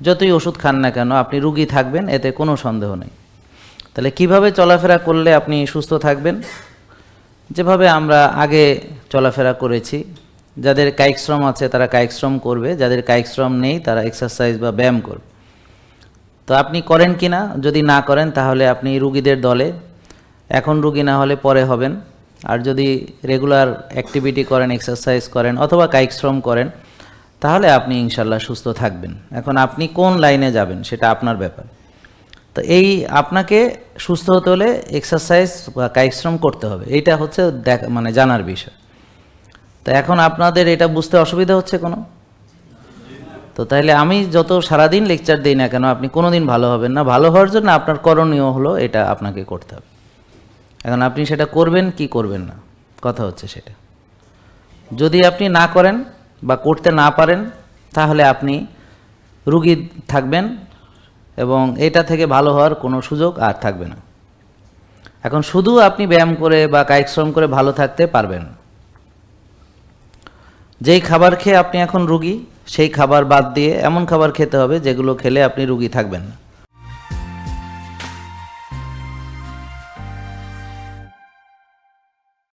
যতই ওষুধ খান না কেন, আপনি রুগী থাকবেন, এতে কোনো সন্দেহ নেই। তাহলে কীভাবে চলাফেরা করলে আপনি সুস্থ থাকবেন? যেভাবে আমরা আগে চলাফেরা করেছি, যাদের কায়িক শ্রম আছে তারা কায়িক শ্রম করবে, যাদের কায়িক শ্রম নেই তারা এক্সারসাইজ বা ব্যায়াম করবে। তো আপনি করেন কি না? যদি না করেন, তাহলে আপনি রুগীদের দলে। এখন রুগী না হলে পরে হবেন। আর যদি রেগুলার অ্যাক্টিভিটি করেন এক্সারসাইজ করেন, অথবা কায়িক শ্রম করেন তাহলে আপনি ইনশাল্লাহ সুস্থ থাকবেন। এখন আপনি কোন লাইনে যাবেন সেটা আপনার ব্যাপার। তো এই আপনাকে সুস্থ হতে হলে এক্সারসাইজ বা কায়িক শ্রম করতে হবে। এইটা হচ্ছে দেখ মানে জানার বিষয়। তো এখন আপনাদের এটা বুঝতে অসুবিধা হচ্ছে কোনো? তো তাহলে আমি যত সারাদিন লেকচার দিই না কেন, আপনি কোনোদিন ভালো হবেন না। ভালো হওয়ার জন্য আপনার করণীয় হলো এটা আপনাকে করতে হবে। এখন আপনি সেটা করবেন কি করবেন না? কথা হচ্ছে সেটা। যদি আপনি না করেন বা করতে না পারেন, তাহলে আপনি রুগী থাকবেন এবং এটা থেকে ভালো হওয়ার কোনো সুযোগ আর থাকবে না। এখন শুধু আপনি ব্যায়াম করে বা কায়িক শ্রম করে ভালো থাকতে পারবেন। যেই খাবার খেয়ে আপনি এখন রুগী, সেই খাবার বাদ দিয়ে এমন খাবার খেতে হবে যেগুলো খেলে আপনি রুগী থাকবেন। না